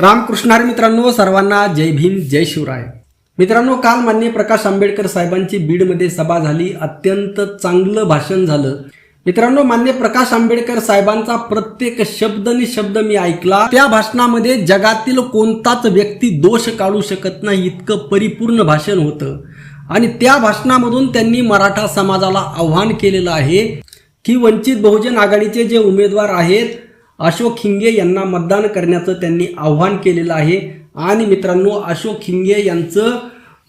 रामकृष्णारी मित्रांनो सर्वांना जय भीम जय शिवराय. मित्रांनो काल मान्य प्रकाश आंबेडकर साहेबांची बीडमध्ये सभा झाली. अत्यंत चांगलं भाषण झालं. मित्रांनो मान्य प्रकाश आंबेडकर साहेबांचा प्रत्येक शब्द नि शब्द मी ऐकला. त्या भाषणामध्ये जगातील कोणताच व्यक्ती दोष काढू शकत नाही इतकं परिपूर्ण भाषण होतं. आणि त्या भाषणामधून त्यांनी मराठा समाजाला आव्हान केलेलं आहे की वंचित बहुजन आघाडीचे जे उमेदवार आहेत अशोक खिंगे यांना मतदान करण्याचं त्यांनी आव्हान केलेलं आहे. आणि मित्रांनो अशोक खिंगे यांचं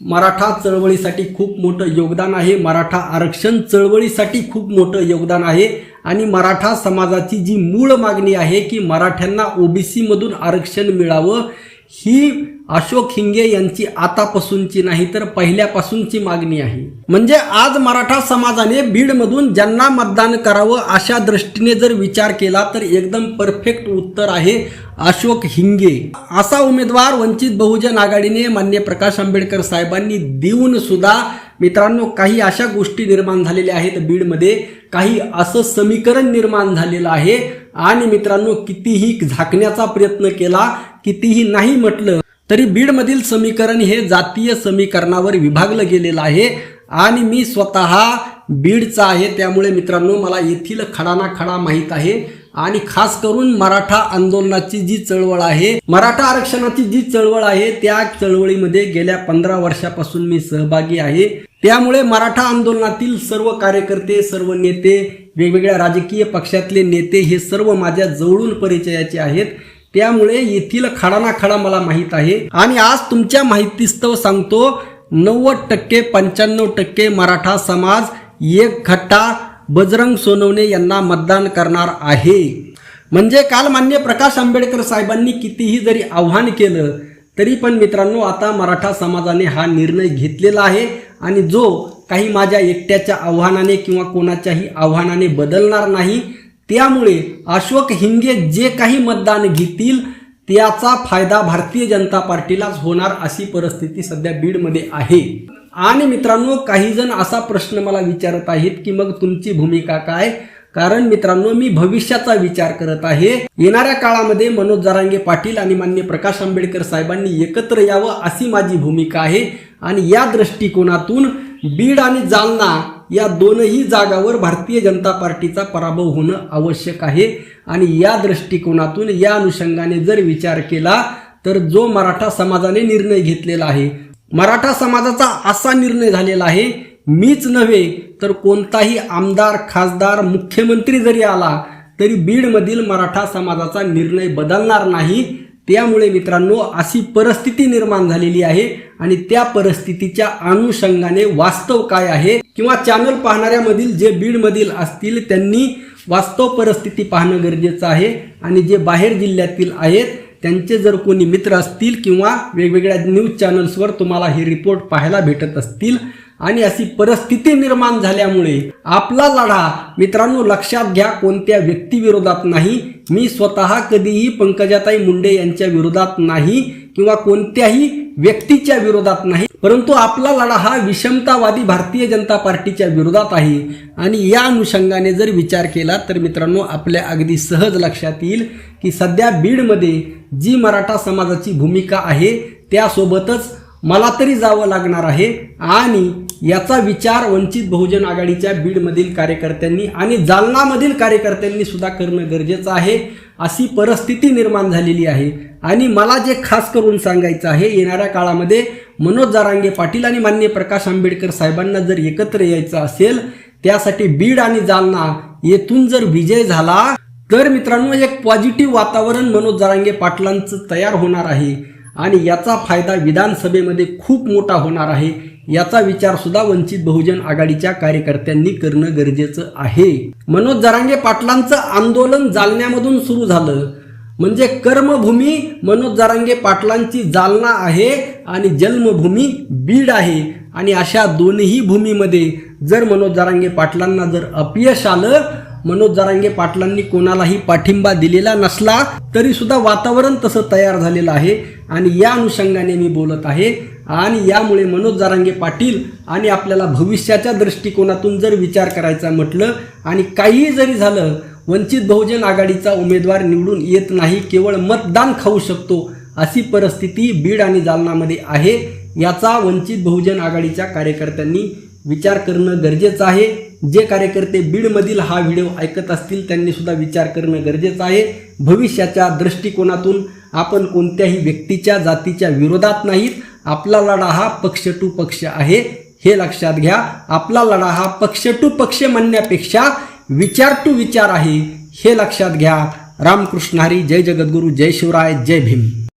मराठा चळवळीसाठी खूप मोठं योगदान आहे. मराठा आरक्षण चळवळीसाठी खूप मोठं योगदान आहे. आणि मराठा समाजाची जी मूळ मागणी आहे की मराठ्यांना ओबीसीमधून आरक्षण मिळावं ही अशोक हिंगे यांची आतापासूनची नाही तर पहिल्यापासूनची मागणी आहे. म्हणजे आज मराठा समाजाने बीडमधून ज्यांना मतदान करावं अशा दृष्टीने जर विचार केला तर एकदम परफेक्ट उत्तर आहे अशोक हिंगे. असा उमेदवार वंचित बहुजन आघाडीने मान्य प्रकाश आंबेडकर साहेबांनी देऊन सुद्धा मित्रांनो काही अशा गोष्टी निर्माण झालेल्या आहेत बीडमध्ये. काही असं समीकरण निर्माण झालेलं आहे. आणि मित्रांनो कितीही झाकण्याचा प्रयत्न केला कितीही नाही म्हटलं तरी बीडमधील समीकरण हे जातीय समीकरणावर विभागलं गेलेलं आहे आणि मी स्वतः बीडचा आहे त्यामुळे मित्रांनो मला येथील खडाना खडा माहीत आहे. आणि खास करून मराठा आंदोलनाची जी चळवळ आहे मराठा आरक्षणाची जी चळवळ आहे त्या चळवळीमध्ये गेल्या पंधरा वर्षापासून मी सहभागी आहे. त्यामुळे मराठा आंदोलनातील सर्व कार्यकर्ते सर्व नेते वेगवेगळ्या राजकीय पक्षातले नेते हे सर्व माझ्या जवळून परिचयाचे आहेत. त्यामुळे येथील खडाना खडा मला माहीत आहे. आणि आज तुमच्या माहितीस्तव सांगतो नव्वद टक्के पंच्याण्णव टक्के मराठा समाज एक खट्टा बजरंग सोनवणे यांना मतदान करणार आहे. म्हणजे काल मान्य प्रकाश आंबेडकर साहेबांनी कितीही जरी आव्हान केलं तरी पण मित्रांनो आता मराठा समाजाने हा निर्णय घेतलेला आहे. आणि जो काही माझ्या एकट्याच्या आव्हानाने किंवा कोणाच्याही आव्हानाने बदलणार नाही त्यामुळे अशोक हिंगे जे काही मतदान घेतील त्याचा फायदा भारतीय जनता पार्टीलाच होणार अशी परिस्थिती सध्या बीडमध्ये आहे. आणि मित्रांनो काही जण असा प्रश्न मला विचारत आहेत की मग तुमची भूमिका काय? कारण मित्रांनो मी भविष्याचा विचार करत आहे. येणाऱ्या काळामध्ये मनोज जरांगे पाटील आणि मान्य प्रकाश आंबेडकर साहेबांनी एकत्र यावं अशी माझी भूमिका आहे. आणि या दृष्टिकोनातून बीड आणि जालना या दोनही जागावर भारतीय जनता पार्टीचा पराभव होणं आवश्यक आहे. आणि या दृष्टिकोनातून या अनुषंगाने जर विचार केला तर जो मराठा समाजाने निर्णय घेतलेला आहे मराठा समाजाचा असा निर्णय झालेला आहे मीच नव्हे तर कोणताही आमदार खासदार मुख्यमंत्री जरी आला तरी बीडमधील मराठा समाजाचा निर्णय बदलणार नाही. त्यामुळे मित्रांनो अशी परिस्थिती निर्माण झालेली आहे आणि त्या परिस्थितीच्या अनुषंगाने वास्तव काय आहे किंवा चॅनल पाहणाऱ्यामधील जे बीडमधील असतील त्यांनी वास्तव परिस्थिती पाहणं गरजेचं आहे. आणि जे बाहेर जिल्ह्यातील आहेत त्यांचे जर कोणी मित्र असतील किंवा वेगवेगळ्या न्यूज चॅनल्सवर तुम्हाला हे रिपोर्ट पाहायला भेटत असतील आणि अशी परिस्थिती निर्माण झाल्यामुळे आपला लढा मित्रांनो लक्षात घ्या कोणत्या व्यक्तीविरोधात नाही. मी स्वतः कधीही पंकजाताई मुंडे यांच्या विरोधात नाही किंवा कोणत्याही व्यक्तीच्या विरोधात नाही परंतु आपला लढा हा विषमतावादी भारतीय जनता पार्टीच्या विरोधात आहे. आणि या अनुषंगाने जर विचार केला तर मित्रांनो आपल्या अगदी सहज लक्षात येईल की सध्या बीडमध्ये जी मराठा समाजाची भूमिका आहे त्यासोबतच मला तरी जावं लागणार आहे आणि याचा विचार वंचित बहुजन आघाडीच्या बीडमधील कार्यकर्त्यांनी आणि जालनामधील कार्यकर्त्यांनी सुद्धा करणं गरजेचं आहे. अशी परिस्थिती निर्माण झालेली आहे. आणि मला जे खास करून सांगायचं आहे येणाऱ्या काळामध्ये मनोज जारांगे पाटील आणि मान्य प्रकाश आंबेडकर साहेबांना जर एकत्र यायचं असेल त्यासाठी बीड आणि जालना येथून जर विजय झाला तर मित्रांनो एक पॉझिटिव्ह वातावरण मनोज जारांगे पाटलांचं तयार होणार आहे. आणि याचा फायदा विधानसभेमध्ये खूप मोठा होणार आहे. याचा विचार सुद्धा वंचित बहुजन आघाडीच्या कार्यकर्त्यांनी करणं गरजेचं आहे. मनोज जरांगे पाटलांचं आंदोलन जालन्यामधून सुरू झालं. म्हणजे कर्मभूमी मनोज जरांगे पाटलांची जालना आहे आणि जन्मभूमी बीड आहे. आणि अशा दोन्ही भूमीमध्ये जर मनोज जरांगे पाटलांना जर अपयश आलं मनोज जरांगे पाटलांनी कोणालाही पाठिंबा दिलेला नसला तरी सुद्धा वातावरण तसं तयार झालेलं आहे. आणि या अनुषंगाने मी बोलत आहे आणि यामुळे मनोज जारांगे पाटील आणि आपल्याला भविष्याच्या दृष्टिकोनातून जर विचार करायचा म्हटलं आणि काहीही जरी झालं वंचित बहुजन आघाडीचा उमेदवार निवडून येत नाही केवळ मतदान खाऊ शकतो अशी परिस्थिती बीड आणि जालनामध्ये आहे. याचा वंचित बहुजन आघाडीच्या कार्यकर्त्यांनी विचार करणं गरजेचं आहे. जे कार्यकर्ते बीडमधील हा व्हिडिओ ऐकत असतील त्यांनी सुद्धा विचार करणं गरजेचं आहे. भविष्याच्या दृष्टिकोनातून आपण कोणत्याही व्यक्तीच्या जातीच्या विरोधात नाहीत. आपला लढा हा पक्ष टू पक्ष आहे. हे लक्षात घ्या आपला लढा हा पक्ष टू पक्ष म्हणण्यापेक्षा विचार टू विचार आहे. हे लक्षात घ्या. रामकृष्ण हरी जय जगद्गुरू जय शिवराय जय भीम.